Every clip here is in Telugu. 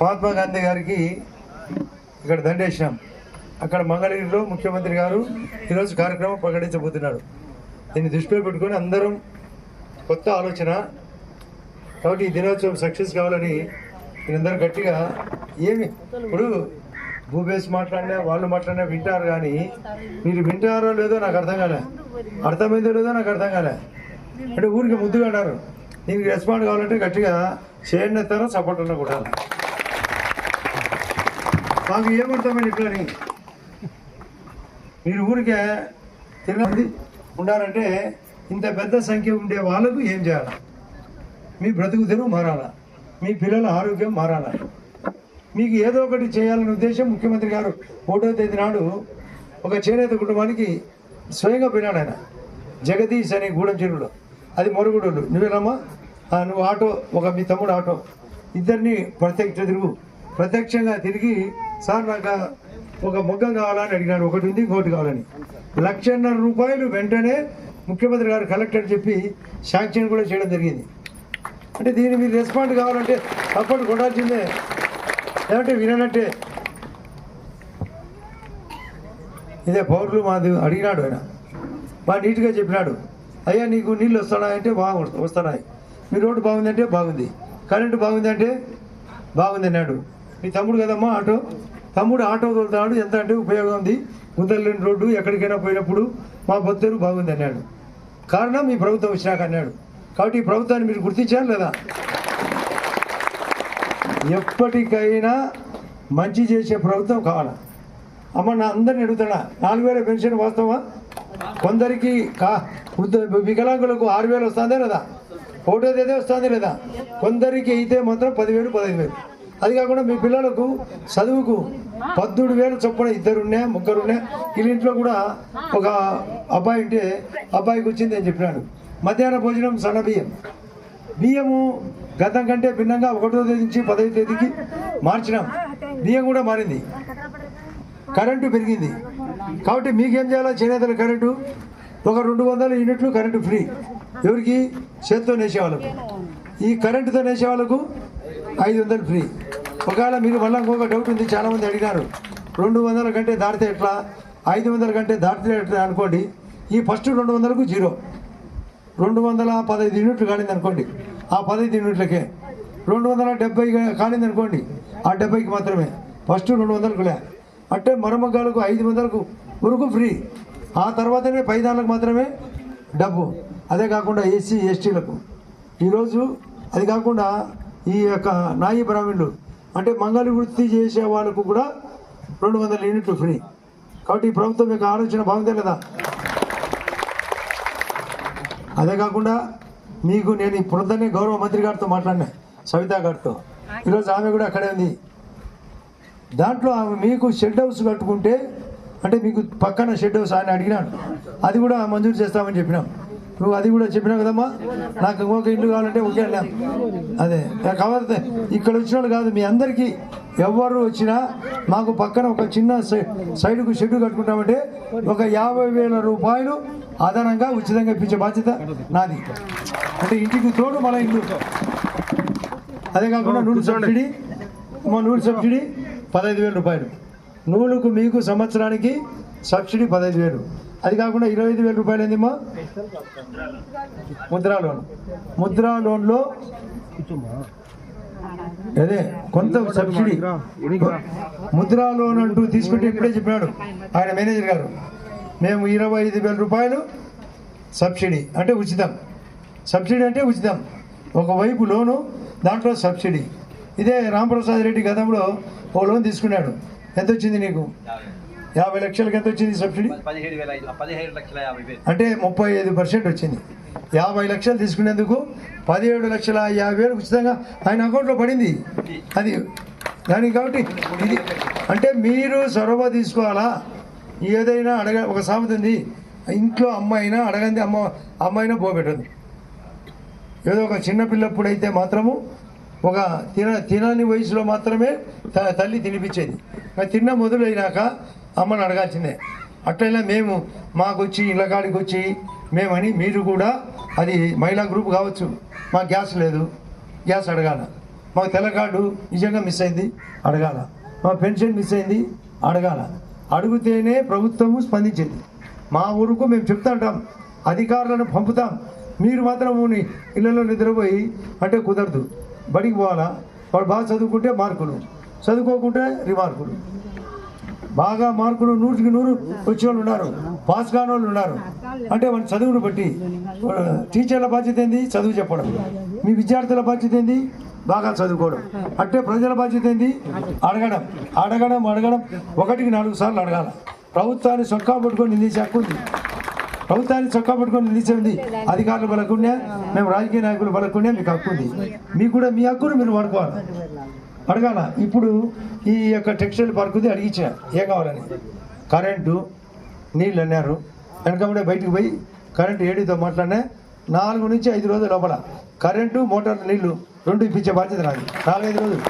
మహాత్మా గాంధీ గారికి ఇక్కడ దండేసినాం. అక్కడ మంగళగిరిలో ముఖ్యమంత్రి గారు ఈరోజు కార్యక్రమం ప్రకటించబోతున్నాడు దీన్ని దృష్టిలో పెట్టుకొని అందరం కొత్త ఆలోచన కాబట్టి ఈ దినోత్సవం సక్సెస్ కావాలని మీరందరూ గట్టిగా ఏమి ఇప్పుడు భూపేష్ మాట్లాడినా వాళ్ళు మాట్లాడినా వింటారు కానీ మీరు వింటారో లేదో నాకు అర్థం కాలే. అర్థమైందో లేదో నాకు అర్థం కాలే. అంటే ఊరికి ముద్దుగా అన్నారు. దీనికి రెస్పాండ్ కావాలంటే గట్టిగా చేయండి ఎత్తారో సపోర్ట్ ఉన్నా కూడా. మాకు ఏమర్థమైంది ఇట్లని మీరు ఊరికే తిరిగి ఉండాలంటే ఇంత పెద్ద సంఖ్య ఉండే వాళ్ళకు ఏం చేయాలి? మీ బ్రతుకు తెరువు మారాలా? మీ పిల్లల ఆరోగ్యం మారాలా? మీకు ఏదో ఒకటి చేయాలనే ఉద్దేశం ముఖ్యమంత్రి గారు ఒకటో తేదీ నాడు ఒక చేనేత కుటుంబానికి స్వయంగా పోయినాడు ఆయన. జగదీష్ అనే గూడెం చెరువులో. అది మొరుగుడోళ్ళు. నువ్వేనమ్మా? నువ్వు ఆటో ఒక మీ తమ్ముడు ఆటో. ఇద్దరిని ప్రత్యక్ష తిరుగు. ప్రత్యక్షంగా తిరిగి సార్ నాకు ఒక మొగ్గం కావాలని అడిగినాడు ఒకటి ఉంది ఇంకోటి కావాలని. లక్షన్నర రూపాయలు వెంటనే ముఖ్యమంత్రి గారు కలెక్టర్ చెప్పి శాంక్షన్ కూడా చేయడం జరిగింది. అంటే దీన్ని మీరు రెస్పాండ్ కావాలంటే సపోర్ట్ కొట్టాల్సిందే. లేదంటే విననట్టే ఇదే పౌరులు మాది అడిగినాడు ఆయన. బాగా నీట్గా చెప్పినాడు. అయ్యా నీకు నీళ్ళు వస్తున్నాయంటే బాగా వస్తున్నాయి. మీ రోడ్డు బాగుందంటే బాగుంది. కరెంటు బాగుందంటే బాగుంది అన్నాడు మీ తమ్ముడు కదమ్మా ఆటో? తమ్ముడు ఆటో తోలుతాడు. ఎంత అంటే ఉపయోగం ఉంది. గుంతలేని రోడ్డు ఎక్కడికైనా పోయినప్పుడు మా బొత్తరు బాగుంది అన్నాడు. కారణం మీ ప్రభుత్వం వచ్చినాక అన్నాడు. కాబట్టి ఈ ప్రభుత్వాన్ని మీరు గుర్తించారు లేదా? ఎప్పటికైనా మంచి చేసే ప్రభుత్వం కావాలా? అమ్మ నా అందరిని అడుగుతున్నా. నాలుగు వేల పెన్షన్ వాస్తవా కొందరికి కా వికలాంగులకు ఆరు వేలు వస్తుందే లేదా? ఒకటో తేదీ వస్తుంది లేదా? కొందరికి అయితే మాత్రం పదివేలు పదహైదు వేలు. అది కాకుండా మీ పిల్లలకు చదువుకు పద్దెనిమిది వేలు చొప్పున ఇద్దరున్నా ముగ్గురున్నా వీళ్ళ ఇంట్లో కూడా ఒక అబ్బాయి ఉంటే అబ్బాయికి వచ్చింది అని చెప్పినాడు. మధ్యాహ్న భోజనం సన్న బియ్యం. బియ్యము గతం కంటే భిన్నంగా ఒకటో తేదీ నుంచి పదహైదు తేదీకి మార్చినాం. బియ్యం కూడా మారింది. కరెంటు పెరిగింది. కాబట్టి మీకేం చేయాలో చేనేతల కరెంటు ఒక రెండు వందల యూనిట్లు కరెంటు ఫ్రీ. ఎవరికి? చేత్తో నేసే వాళ్ళకు ఈ కరెంటుతో నేసే వాళ్ళకు ఐదు వందలు ఫ్రీ. ఒకవేళ మీరు మళ్ళీ ఇంకొక డౌట్ ఉంది చాలామంది అడిగారు. రెండు వందల కంటే దాటితే ఎట్లా? ఐదు వందల కంటే దాటితే ఎట్లా అనుకోండి. ఈ ఫస్ట్ రెండు వందలకు జీరో. రెండు వందల పదహైదు యూనిట్లు కానింది అనుకోండి. ఆ పదహైదు యూనిట్లకే. రెండు వందల డెబ్బై కానింది అనుకోండి. ఆ డెబ్బైకి మాత్రమే. ఫస్ట్ రెండు వందలకు లే. అంటే మరమగ్గాలకు ఐదు వందలకు వరకు ఫ్రీ. ఆ తర్వాతనే పైదానికి మాత్రమే డబ్బు. అదే కాకుండా ఎస్సీ ఎస్టీలకు. ఈరోజు అది కాకుండా ఈ యొక్క నాయి బ్రాహ్మణులు. అంటే మంగళ వృత్తి చేసే వాళ్ళకు కూడా రెండు వందల యూనిట్లు ఫ్రీ. కాబట్టి ఈ ప్రభుత్వం యొక్క ఆలోచన బాగుందే కదా అదే కాకుండా మీకు నేను ఈ గౌరవ మంత్రి గారితో మాట్లాడినా సవితా గారితో. ఈరోజు ఆమె కూడా అక్కడే ఉంది. దాంట్లో ఆమె మీకు షెడ్ హౌస్ కట్టుకుంటే అంటే మీకు పక్కన షెడ్ హౌస్ ఆయన అడిగినాడు. అది కూడా మంజూరు చేస్తామని చెప్పినాం. నువ్వు అది కూడా చెప్పినావు కదమ్మా? నాకు ఇంకొక ఇల్లు కావాలంటే ఒకే వెళ్ళాం అదే. కావాలి ఇక్కడ వచ్చిన వాళ్ళు కాదు మీ అందరికీ ఎవరు వచ్చినా మాకు పక్కన ఒక చిన్న సైడ్కు షెడ్ కట్టుకుంటామంటే ఒక యాభై వేల రూపాయలు అదనంగా ఉచితంగా ఇప్పించే బాధ్యత నాది. అంటే ఇంటికి తోడు మన ఇల్లు. అదే కాకుండా నూనె సబ్సిడీ మా నూనె సబ్సిడీ పదహైదు వేల రూపాయలు. నూనెకు మీకు సంవత్సరానికి సబ్సిడీ పదహైదు వేలు. అది కాకుండా ఇరవై ఐదు వేల రూపాయలు ఏందిమ్మా? ముద్రా లోన్. ముద్రా లోన్లో అదే కొంత సబ్సిడీ. ముద్రా లోన్ అంటూ తీసుకుంటే ఇప్పుడే చెప్పినాడు ఆయన మేనేజర్ గారు. మేము ఇరవై ఐదు వేల రూపాయలు సబ్సిడీ అంటే ఉచితం. సబ్సిడీ అంటే ఉచితం. ఒకవైపు లోను దాంట్లో సబ్సిడీ. ఇదే రామప్రసాద్ రెడ్డి గతంలో ఓ లోన్ తీసుకున్నాడు. ఎంత వచ్చింది నీకు? యాభై లక్షలకి ఎంత వచ్చింది సబ్సిడీ? అంటే ముప్పై ఐదు పర్సెంట్ వచ్చింది. యాభై లక్షలు తీసుకునేందుకు పదిహేడు లక్షల యాభై వేలు ఉచితంగా ఆయన అకౌంట్లో పడింది. అది దానికి కాబట్టి ఇది అంటే మీరు చొరవ తీసుకోవాలా? ఏదైనా అడగ ఒక సామెత ఉంది. ఇంట్లో అమ్మాయినా అడగంది అమ్మ అమ్మాయినా పోబెట్టదు. ఏదో ఒక చిన్న పిల్లప్పుడైతే మాత్రము ఒక తిన తినని వయసులో మాత్రమే తల్లి తినిపించేది. తిన్న మొదలైనాక అమ్మని అడగాల్సిందే. అట్లయినా మేము మాకు వచ్చి ఇళ్ళ కాడికి వచ్చి మేమని మీరు కూడా అది మహిళా గ్రూప్ కావచ్చు. మాకు గ్యాస్ లేదు. గ్యాస్ అడగాల. మాకు తెల్ల కార్డు నిజంగా మిస్ అయింది అడగాల. మా పెన్షన్ మిస్ అయింది అడగాల. అడిగితేనే ప్రభుత్వము స్పందించింది. మా ఊరుకు మేము చెప్తాంటాం అధికారులను పంపుతాం. మీరు మాత్రం ఊని ఇళ్ళలో నిద్రపోయి అంటే కుదరదు. బడికి పోవాలా? వాడు బాగా చదువుకుంటే మార్కులు. చదువుకోకుంటే రిమార్కులు. బాగా మార్కులు నూటికి నూరు వచ్చే వాళ్ళు ఉన్నారు. పాస్ కాని వాళ్ళు ఉన్నారు. అంటే మన చదువును బట్టి టీచర్ల బాధ్యత ఏంది? చదువు చెప్పడం. మీ విద్యార్థుల బాధ్యత ఏంది? బాగా చదువుకోవడం. అంటే ప్రజల బాధ్యత ఏంది? అడగడం. అడగడం అడగడం. ఒకటికి నాలుగు సార్లు అడగాల. ప్రభుత్వాన్ని సొక్కా పట్టుకొని నిందించే హక్కు ఉంది. ప్రభుత్వాన్ని చొక్కా పట్టుకొని నిలిచింది అధికారులు బలకున్నా మేము రాజకీయ నాయకులు బలకున్నా మీకు హక్కు ఉంది. మీకు కూడా మీ హక్కును మీరు వాడుకోవాలి. అడగాల ఇప్పుడు ఈ యొక్క టెక్స్టైల్ పార్కుది అడిగించా ఏం కావాలని? కరెంటు నీళ్ళు అన్నారు. వెనకబడే బయటికి పోయి కరెంటు ఏడితో మాట్లాడినా నాలుగు నుంచి ఐదు రోజుల లోపల కరెంటు మోటార్ నీళ్ళు రెండు ఇప్పించే బాధ్యత నాది. నాలుగైదు రోజులు.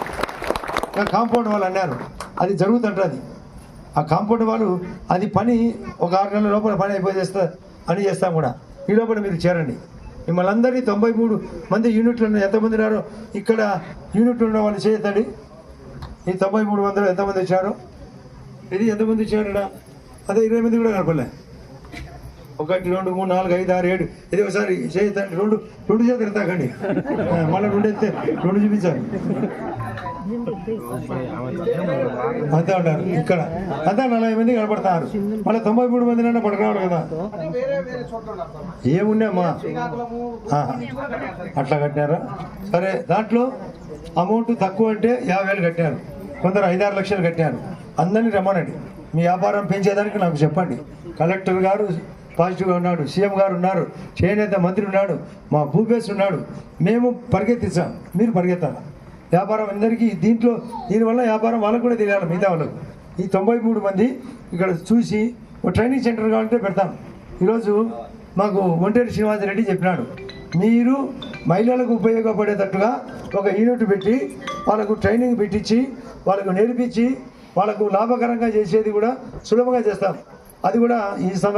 ఇంకా కాంపౌండ్ వాళ్ళు అన్నారు అది జరుగుతుంటుంది ఆ కాంపౌండ్ వాళ్ళు అది పని ఒక ఆరు నెలల లోపల పని అయిపోయి చేస్తా అని చేస్తాం కూడా. ఈ లోపల మీరు చేరండి. మిమ్మల్ని అందరినీ తొంభై మూడు మంది యూనిట్లు ఎంతమంది ఉన్నారో? ఇక్కడ యూనిట్లు ఉన్న వాళ్ళు చేయతండి ఈ తొంభై మూడు వందలు ఎంతమంది వచ్చారు ఇది ఎంతమంది వచ్చారడా అదే ఇరవై మంది కూడా కనపడలే. ఒకటి రెండు మూడు నాలుగు ఐదు ఆరు ఏడు. ఇది ఒకసారి చేయొద్దండి. రెండు రెండు చేతులు తాకండి మళ్ళీ రెండు ఎత్తే రెండు చూపించాలి. అంతే ఉన్నారు ఇక్కడ. అంతే నలభై మంది కనపడతారు. మళ్ళీ తొంభై మూడు మంది నన్ను పడుకున్నాడు కదా. ఏమున్నామ్మా అట్లా కట్టినారా? సరే దాంట్లో అమౌంట్ తక్కువ అంటే యాభై వేలు కట్టారు. కొందరు ఐదారు లక్షలు కట్టారు. అందరినీ రమ్మనండి. మీ వ్యాపారం పెంచేదానికి నాకు చెప్పండి. కలెక్టర్ గారు పాజిటివ్గా ఉన్నాడు సీఎం గారు ఉన్నారు చేనేత మంత్రి ఉన్నాడు మా భూపేశ్ ఉన్నాడు. మేము పరిగెత్తిస్తాం. మీరు పరిగెత్తాలా? వ్యాపారం అందరికీ దీంట్లో దీనివల్ల వ్యాపారం వాళ్ళకు కూడా తెలియాలి మిగతా వాళ్ళకు. ఈ తొంభై మూడు మంది ఇక్కడ చూసి ఒక ట్రైనింగ్ సెంటర్ కావాలంటే పెడతాం. ఈరోజు మాకు ఒంటేరి శ్రీనివాసరెడ్డి చెప్పినాడు. మీరు మహిళలకు ఉపయోగపడేటట్టుగా ఒక యూనిట్ పెట్టి వాళ్ళకు ట్రైనింగ్ పెట్టించి వాళ్ళకు నేర్పించి వాళ్ళకు లాభకరంగా చేసేది కూడా సులభంగా చేస్తాం. అది కూడా ఈ సందర్భం